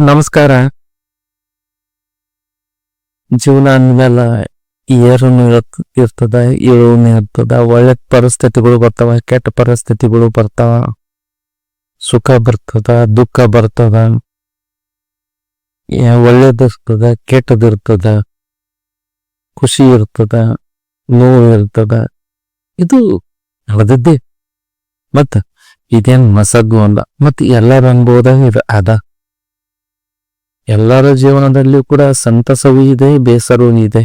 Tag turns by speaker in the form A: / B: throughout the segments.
A: ನಮಸ್ಕಾರ. ಜೀವನ ಅಂದ್ಮೇಲೆ ಇರತ್- ಇರ್ತದ, ಇಳುವನು ಇರ್ತದ, ಒಳ್ಳೆ ಪರಿಸ್ಥಿತಿಗಳು ಬರ್ತಾವ, ಕೆಟ್ಟ ಪರಿಸ್ಥಿತಿಗಳು ಬರ್ತಾವ. ಸುಖ ಬರ್ತದ, ದುಃಖ ಬರ್ತದ. ಒಳ್ಳೇದಿರ್ತದ ಕೆಟ್ಟದಿರ್ತದ ಖುಷಿ ಇರ್ತದ, ನೋವು ಇರ್ತದ. ಇದು ನಡೆದಿದ್ದೆ. ಮತ್ತ ಇದೇನ್ ಮಸಗ್ಗು ಅಲ್ಲ. ಮತ್ತೆ ಎಲ್ಲರ ಅನ್ಬೋದಾಗ ಇದು ಅದ. ಎಲ್ಲರ ಜೀವನದಲ್ಲಿಯೂ ಕೂಡ ಸಂತಸವೂ ಇದೆ, ಬೇಸರವೂ ಇದೆ.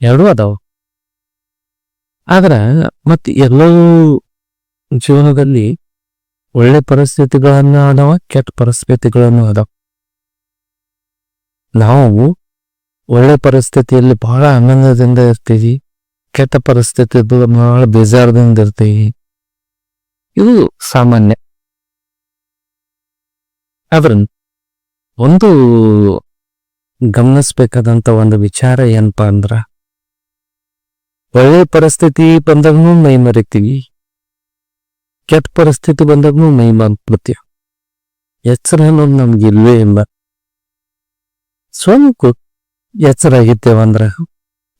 A: ಎರಡೂ ಅದಾವ. ಆದ್ರ ಮತ್ತೆ ಎಲ್ಲರೂ ಜೀವನದಲ್ಲಿ ಒಳ್ಳೆ ಪರಿಸ್ಥಿತಿಗಳನ್ನು ಅದಾವ, ಕೆಟ್ಟ ಪರಿಸ್ಥಿತಿಗಳನ್ನು ಅದಾವ. ನಾವು ಒಳ್ಳೆ ಪರಿಸ್ಥಿತಿಯಲ್ಲಿ ಬಹಳ ಆನಂದದಿಂದ ಇರ್ತೀವಿ, ಕೆಟ್ಟ ಪರಿಸ್ಥಿತಿ ಬಹಳ ಬೇಜಾರದಿಂದ ಇರ್ತೀವಿ. ಇದು ಸಾಮಾನ್ಯ. ಆದ್ರ ಒಂದು ಗಮನಿಸ್ಬೇಕಾದಂತ ಒಂದು ವಿಚಾರ ಏನಪ್ಪಾ ಅಂದ್ರ, ಒಳ್ಳೆ ಪರಿಸ್ಥಿತಿ ಬಂದಾಗೂ ಮೈ ಮರಿತೀವಿ, ಕೆಟ್ಟ ಪರಿಸ್ಥಿತಿ ಬಂದಾಗೂ ಮೈ ಮರ್ತೀವಿ ಎಚ್ಚರ ಅನ್ನೋದು ನಮ್ಗೆ ಇಲ್ವೇ ಇಲ್ಲ. ಸ್ವಲ್ಪ ಎಚ್ಚರ ಆಗಿತ್ತೇವಂದ್ರ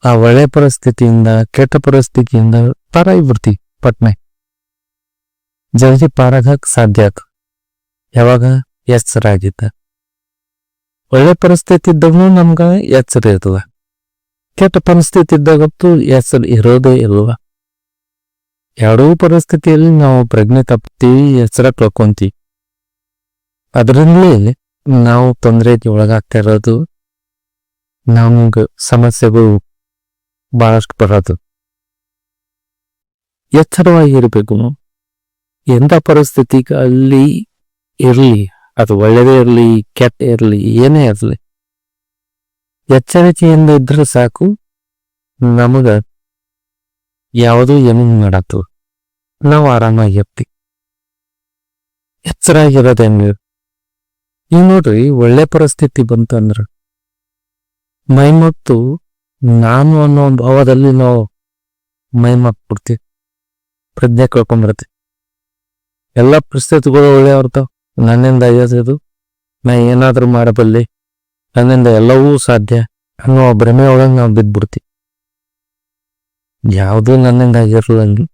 A: ಆ ಒಳ್ಳೆ ಪರಿಸ್ಥಿತಿಯಿಂದ, ಕೆಟ್ಟ ಪರಿಸ್ಥಿತಿಯಿಂದ ಪಾರಾಗ್ಬಿಡ್ತೀವಿ ಪಟ್ನೆ. ಜಲ್ದಿ ಪಾರಾಗಕ್ ಸಾಧ್ಯ ಆಯ್ತು ಯಾವಾಗ? ಎಚ್ಚರ ಆಗಿದ್ದ. ಒಳ್ಳೆ ಪರಿಸ್ಥಿತಿ ಇದ್ದಾಗೂ ನಮ್ಗೆ ಎಚ್ಚರ ಇರ್ತದ. ಕೆಟ್ಟ ಪರಿಸ್ಥಿತಿ ಇದ್ದಾಗಂತೂ ಎಚ್ಚರ ಇರೋದೇ ಇಲ್ವ? ಎರಡೂ ಪರಿಸ್ಥಿತಿಯಲ್ಲಿ ನಾವು ಪ್ರಜ್ಞೆ ತಪ್ತೀವಿ, ಎಚ್ಚರ ಕಳ್ಕೊಂತೀವಿ. ಅದರಿಂದಲೇ ನಾವು ತೊಂದರೆಗೆ ಒಳಗಾಗ್ತಾ ಇರೋದು, ನಮ್ಗೆ ಸಮಸ್ಯೆಗಳು ಬಹಳಷ್ಟು ಬರೋದು. ಎಚ್ಚರವಾಗಿರ್ಬೇಕು. ಎಂಥ ಪರಿಸ್ಥಿತಿಗೆ ಅಲ್ಲಿ ಇರ್ಲಿ. ಅದು ಒಳ್ಳೆಯದೇ ಇರಲಿ, ಕೆಟ್ಟ ಇರಲಿ, ಏನೇ ಇರಲಿ. ಎಚ್ಚರಿಕೆಯಿಂದ ಇದ್ರೆ ಸಾಕು. ನಮಗ ಯಾವುದೂ ಏನು ಮಾಡತ್ತು ನಾವು ಎತ್ತಿ ಎಚ್ಚರಾಗಿರೋದು ಹೆಂಗ ಈಗ ನೋಡ್ರಿ, ಒಳ್ಳೆ ಪರಿಸ್ಥಿತಿ ಬಂತು ಅಂದ್ರೆ ಮೈಮತ್ತು ನಾನು ಅನ್ನೋ ಒಂದು ಭಾವದಲ್ಲಿ ನಾವು ಮೈಮಾಕ್ ಕೊಡ್ತೀವಿ ಪ್ರಜ್ಞೆ ಕಳ್ಕೊಂಡ್ಬಿಡ್ತೀವಿ ಎಲ್ಲ ಪರಿಸ್ಥಿತಿಗಳು ಒಳ್ಳೆ ಇರ್ತಾವ ನನ್ನಿಂದ ಇದು ನಾ ಏನಾದ್ರೂ ಮಾಡಬಲ್ಲೆ? ನನ್ನಿಂದ ಎಲ್ಲವೂ ಸಾಧ್ಯ ಅನ್ನೋ ಭ್ರಮೆ ಒಳಗೆ ನಾವು ಬಿದ್ದ್ಬಿಡ್ತೀವಿ ಯಾವುದೂ ನನ್ನಿಂದ ಆಗಿರ್ಲಂಗೆ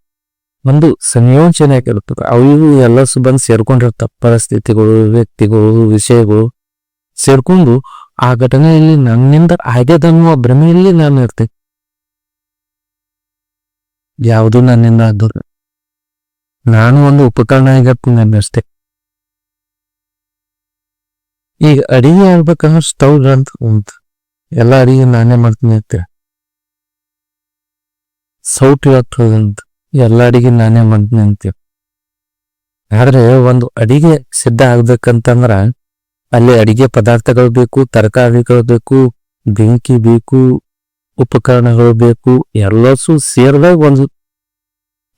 A: ಒಂದು ಸಂಯೋಜನೆ ಆಗಿರ್ತದೆ. ಅವು ಎಲ್ಲ ಬಂದು ಸೇರ್ಕೊಂಡಿರ್ತಾವ. ಪರಿಸ್ಥಿತಿಗಳು, ವ್ಯಕ್ತಿಗಳು, ವಿಷಯಗಳು ಸೇರ್ಕೊಂಡು ಆ ಘಟನೆಯಲ್ಲಿ ನನ್ನಿಂದ ಆಗ್ಯದನ್ನುವ ಭ್ರಮೆಯಲ್ಲಿ ನಾನು ಇರ್ತೇನೆ. ಯಾವುದು ನನ್ನಿಂದ ಆಗೋದು ನಾನು ಒಂದು ಉಪಕರಣ ಆಗಿರ್ತೀನಿ ಅಷ್ಟೇ ಈಗ ಅಡಿಗೆ ಆಗ್ಬೇಕಂದ್ರೆ ಸ್ಟವ್ ಅಂತ ಉಂಟು ಎಲ್ಲ ಅಡಿಗೆ ನಾನೇ ಮಾಡ್ತೀನಿ ಅಂತ ಸೌಟ್ ಅಂತ ಎಲ್ಲ ಅಡಿಗೆ ನಾನೇ ಮಾಡ್ತೀನಿ ಅಂತ ಆದ್ರೆ ಒಂದು ಅಡಿಗೆ ಸಿದ್ಧ ಆಗ್ಬೇಕಂತಂದ್ರ ಅಲ್ಲಿ ಅಡಿಗೆ ಪದಾರ್ಥಗಳು ಬೇಕು, ತರಕಾರಿಗಳು ಬೇಕು, ಬೆಂಕಿ ಬೇಕು, ಉಪಕರಣಗಳು ಬೇಕು, ಎಲ್ಲಸು ಸೇರಿದಾಗ ಒಂದು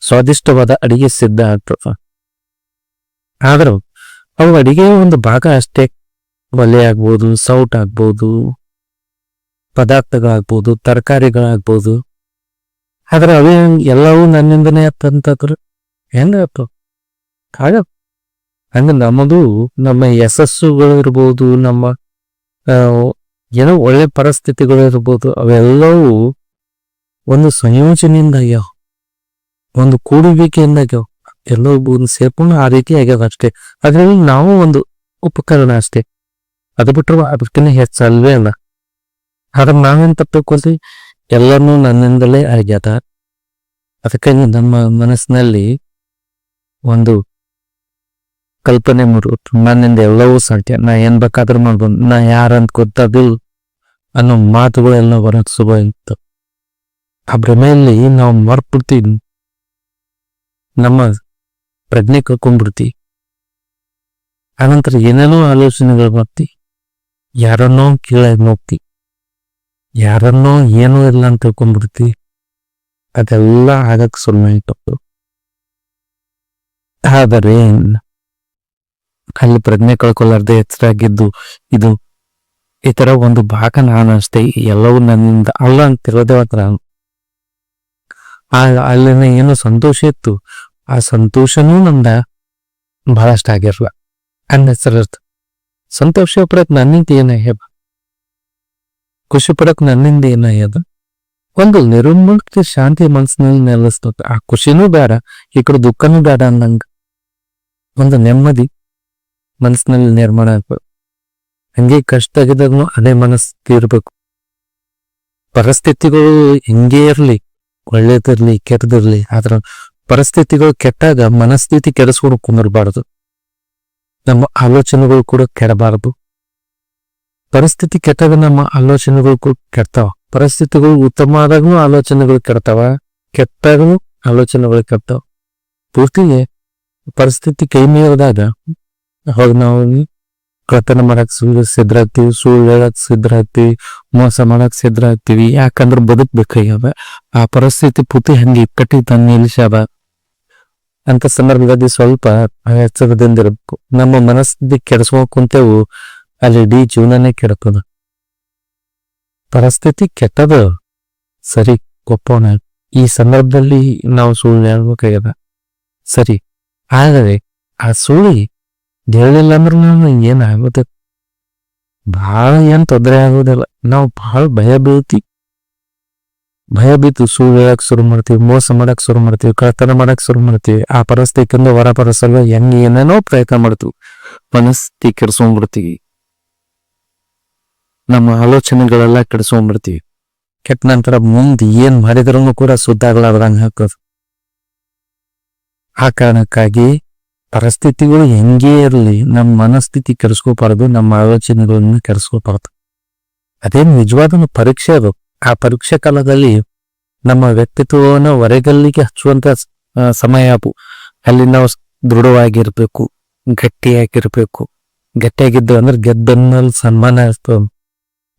A: ಸ್ವಾದಿಷ್ಟವಾದ ಅಡಿಗೆ ಸಿದ್ಧ ಆಗ್ತದ. ಆದ್ರೂ ಅವು ಅಡಿಗೆಯ ಒಂದು ಭಾಗ ಅಷ್ಟೇ. ಒಲೆ ಆಗ್ಬೋದು, ಸೌಟ್ ಆಗ್ಬೋದು, ಪದಾರ್ಥಗಳಾಗ್ಬೋದು, ತರಕಾರಿಗಳಾಗ್ಬೋದು. ಆದ್ರೆ ಅವೇ ಎಲ್ಲವೂ ನನ್ನಿಂದನೇ ಅಂತಂತಂದ್ರೆ ಹೆಂಗ ಆಗ ಹಂಗ ನಮ್ಮದು ನಮ್ಮ ಯಶಸ್ಸುಗಳು ಇರ್ಬೋದು, ನಮ್ಮ ಏನೋ ಒಳ್ಳೆ ಪರಿಸ್ಥಿತಿಗಳು ಇರ್ಬೋದು, ಅವೆಲ್ಲವೂ ಒಂದು ಸಂಯೋಜನೆಯಿಂದ ಆಗ್ಯಾವ. ಒಂದು ಕೂಡುವಿಕೆಯಿಂದ ಆಗ್ಯಾವ. ಎಲ್ಲವೂ ಸೇರ್ಕೊಂಡು ಆ ರೀತಿ ಆಗ್ಯಾವ ಅಷ್ಟೇ. ಅದ್ರಲ್ಲಿ ನಾವು ಒಂದು ಉಪಕರಣ ಅಷ್ಟೇ. ಅದು ಬಿಟ್ಟರು ಅದಕ್ಕಿಂತ ಹೆಚ್ಚು ಅಲ್ವೇ ಅಲ್ಲ ಆದ್ರೆ ನಾವೇನ್ ತಪ್ಪಿ ಎಲ್ಲನೂ ನನ್ನಿಂದಲೇ ಆಗ್ಯದ ಅದಕ್ಕಾಗಿ ನಮ್ಮ ಮನಸ್ಸಿನಲ್ಲಿ ಒಂದು ಕಲ್ಪನೆ ಮೂಡುತ್ತೆ ನನ್ನಿಂದ ಎಲ್ಲವೂ ಸಾಧ್ಯ. ನಾ ಏನ್ ಬೇಕಾದ್ರೂ ಮಾಡ್ಬೋದು. ನಾ ಯಾರಂತ ಗೊತ್ತಾದಿಲ್ ಅನ್ನೋ ಮಾತುಗಳೆಲ್ಲ ಹೊರಗೆ ಶುಭ ಇತ್ತು. ಆ ಭ್ರಮೆಯಲ್ಲಿ ನಾವು ಮರ್ಬಿಡ್ತೀವಿ. ನಮ್ಮ ಪ್ರಜ್ಞೆ ಕಳ್ಕೊಂಡ್ಬಿಡ್ತೀವಿ ಆನಂತರ ಏನೇನೋ ಆಲೋಚನೆಗಳು ಬರ್ತೀವಿ ಯಾರನ್ನೋ ಕೀಳಾಗಿ ನೋಡ್ತಿ. ಯಾರನ್ನೋ ಏನೂ ಇಲ್ಲ ಅಂತ ತಿಳ್ಕೊಂಡ್ಬಿಡ್ತಿ. ಅದೆಲ್ಲ ಆಗಕ್ಕೆ ಸುಮ್ಮನೆ ಇಟ್ಟು ಆದರೆ ಅಲ್ಲಿ ಪ್ರಜ್ಞೆ ಕಳ್ಕೊಳ್ಳಾರ್ದೆ ಎಚ್ಚರಾಗಿದ್ದು ಇದು ಈ ತರ ಒಂದು ಭಾಗ ನಾನು ಅಷ್ಟೇ ಎಲ್ಲವೂ ನನ್ನಿಂದ ಅಲ್ಲ ಅಂತ ತಿಳೋದೇ ಹತ್ರ ಆ ಅಲ್ಲಿನ ಏನು ಸಂತೋಷ ಇತ್ತು? ಆ ಸಂತೋಷನೂ ನಂದ ಬಹಳಷ್ಟು ಆಗಿರ್ಲ ಅನ್ನ ಹೆಸರಿರ್ತ ಸಂತೋಷ ಪಡಕ್ ನನ್ನಿಂದ ಏನಾಗ್ಯದ ಖುಷಿ ಪಡಕ್ ನನ್ನಿಂದ ಏನಾಗ್ಯದ ಒಂದು ನಿರ್ಮುಕ್ತ ಶಾಂತಿ ಮನಸ್ಸಿನಲ್ಲಿ ನೆಲೆಸ್ತದ ಆ ಖುಷಿನೂ ಬೇಡ, ಈ ಕಡೆ ದುಃಖನೂ ಬೇಡ ಅನ್ನಂಗ. ಒಂದು ನೆಮ್ಮದಿ ಮನಸ್ಸಿನಲ್ಲಿ ನಿರ್ಮಾಣ ಆಗ್ಬೇಕು. ಹಂಗೆ ಕಷ್ಟ ಆಗಿದಾಗ್ನು ಅದೇ ಮನಸ್ಸು ತೀರ್ಬೇಕು ಪರಿಸ್ಥಿತಿಗಳು ಹಿಂಗೇ ಇರ್ಲಿ, ಒಳ್ಳೇದಿರ್ಲಿ, ಕೆಟ್ಟದಿರ್ಲಿ, ಆದ್ರ ಪರಿಸ್ಥಿತಿಗಳು ಕೆಟ್ಟಾಗ ಮನಸ್ಥಿತಿ ಕೆಡಿಸ್ಕೊಂಡು ಕುಂದಿರ್ಬಾರ್ದು. ನಮ್ಮ ಆಲೋಚನೆಗಳು ಕೂಡ ಕೆಡಬಾರದು. ಪರಿಸ್ಥಿತಿ ಕೆಟ್ಟಾಗ ನಮ್ಮ ಆಲೋಚನೆಗಳು ಕೂಡ ಕೆಡ್ತಾವ. ಪರಿಸ್ಥಿತಿಗಳು ಉತ್ತಮ ಆದಾಗೂ ಆಲೋಚನೆಗಳು ಕೆಡ್ತಾವ. ಕೆಟ್ಟಾಗೂ ಆಲೋಚನೆಗಳು ಕೆಡ್ತಾವ. ಪೂರ್ತಿಗೆ ಪರಿಸ್ಥಿತಿ ಕೈ ಮೀರಿದಾಗ ಅವಾಗ ನಾವು ಕಳತನ ಮಾಡಕ್ ಸುಳ್ಳು ಸಿದ್ರಾಗ್ತೀವಿ ಸುಳ್ಳು ಹೇಳಕ್ ಸಿದ್ರಾಗ್ತಿವಿ ಮೋಸ ಮಾಡಕ್ ಸಿದ್ರಾಗ್ತಿವಿ ಯಾಕಂದ್ರೆ ಬದುಕ್ಬೇಕಾಗ್ಯದ. ಆ ಪರಿಸ್ಥಿತಿ ಪೂರ್ತಿ ಹಂಗೆ ಇಕ್ಕಟ್ಟಿ ತಂದು ನಿಲ್ಲಿಸ್ಯಾದ. ಅಂತ ಸಂದರ್ಭದಲ್ಲಿ ಸ್ವಲ್ಪ ಎಚ್ಚರದಿಂದ ಇರಬೇಕು ನಮ್ಮ ಮನಸ್ಥಿತಿ ಕೆಡಿಸ್ಕೊಂಡ್ ಕುಂತೇವು ಅಲ್ಲಿ ಇಡೀ ಜೀವನನೇ ಕೆಡತದ ಪರಿಸ್ಥಿತಿ ಕೆಟ್ಟದ. ಸರಿ, ಒಪ್ಪೋಣ. ಈ ಸಂದರ್ಭದಲ್ಲಿ ನಾವು ಸುಳ್ಳು ಹೇಳ್ಬೇಕಾಗ್ಯದ ಸರಿ, ಆದರೆ ಆ ಸುಳಿ ಹೇಳಿಲ್ಲ ಅಂದ್ರೆ ನಾನು ಏನಾಗುತ್ತೆ? ಬಹಳ ಏನ್ ತೊಂದರೆ ಆಗೋದಿಲ್ಲ. ನಾವು ಬಹಳ ಭಯ ಬೀಳ್ತಿ ಭಯ ಬಿದ್ದು ಸುಳ್ಳು ಹೇಳಕ್ ಶುರು ಮಾಡ್ತೀವಿ, ಮೋಸ ಮಾಡಕ್ ಶುರು ಮಾಡ್ತೀವಿ ಕಳ್ತನ ಮಾಡಕ್ ಶುರು ಮಾಡ್ತೀವಿ. ಆ ಪರಿಸ್ಥಿತಿಯಿಂದ ಹೊರ ಪರಸಲ್ವ ಹೆಂಗ್ ಏನೇನೋ ಪ್ರಯತ್ನ ಮಾಡ್ತೀವಿ. ಮನಸ್ಥಿತಿ ಕೆಡ್ಸ್ಕೊಂಡ್ಬಿಡ್ತೀವಿ. ನಮ್ಮ ಆಲೋಚನೆಗಳೆಲ್ಲ ಕೆಡ್ಸ್ಕೊಂಡ್ಬಿಡ್ತೀವಿ. ಕೆಟ್ಟ ನಂತರ ಮುಂದೆ ಏನ್ ಮಾಡಿದ್ರೂ ಕೂಡ ಸುದ್ದ ಆಗ್ಲಾರ್ದಂಗ ಹಾಕೋದು ಆ ಕಾರಣಕ್ಕಾಗಿ ಪರಿಸ್ಥಿತಿಗಳು ಹೆಂಗೇ ಇರಲಿ ನಮ್ಮ ಮನಸ್ಥಿತಿ ಕೆಡಿಸ್ಕೋಬಾರ್ದು, ನಮ್ಮ ಆಲೋಚನೆಗಳನ್ನ ಕೆಡಿಸ್ಕೋಬಾರ್ದು. ಅದೇನು ನಿಜವಾದ ಪರೀಕ್ಷೆ ಅದು. ಆ ಪರೀಕ್ಷೆ ಕಾಲದಲ್ಲಿ ನಮ್ಮ ವ್ಯಕ್ತಿತ್ವವನ್ನು ಹೊರಗಲ್ಲಿಗೆ ಹಚ್ಚುವಂತ ಸಮಯ ಅದು. ಅಲ್ಲಿ ನಾವು ದೃಢವಾಗಿರ್ಬೇಕು, ಗಟ್ಟಿಯಾಗಿರ್ಬೇಕು. ಗಟ್ಟಿಯಾಗಿದ್ದು ಅಂದ್ರೆ ಗೆದ್ದನ್ನಲ್ಲಿ ಸನ್ಮಾನ ಇರ್ತದೆ.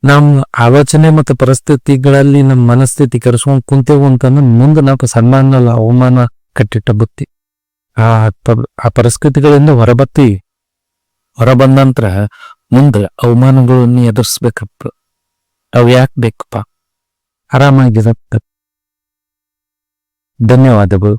A: ನಮ್ಮ ಆಲೋಚನೆ ಮತ್ತು ಪರಿಸ್ಥಿತಿಗಳಲ್ಲಿ ನಮ್ಮ ಮನಸ್ಥಿತಿ ಕರೆಸ್ಕೊಂಡು ಕುಂತೇವು ಅಂತಂದ್ರೆ ಮುಂದೆ ನಾವು ಸನ್ಮಾನಲ್ಲ ಅವಮಾನ ಕಟ್ಟಿಟ್ಟ ಬುತ್ತಿ. ಆ ಆ ಪರಿಸ್ಥಿತಿಗಳಿಂದ ಹೊರಬತ್ತಿ, ಹೊರಬಂದ ನಂತರ ಮುಂದೆ ಅವಮಾನಗಳನ್ನು ಎದುರಿಸ್ಬೇಕಪ್ಪ. ಅವು ಯಾಕೆ ಬೇಕಪ್ಪ? ಆರಾಮಾಗಿರತ್ತ ಧನ್ಯವಾದಗಳು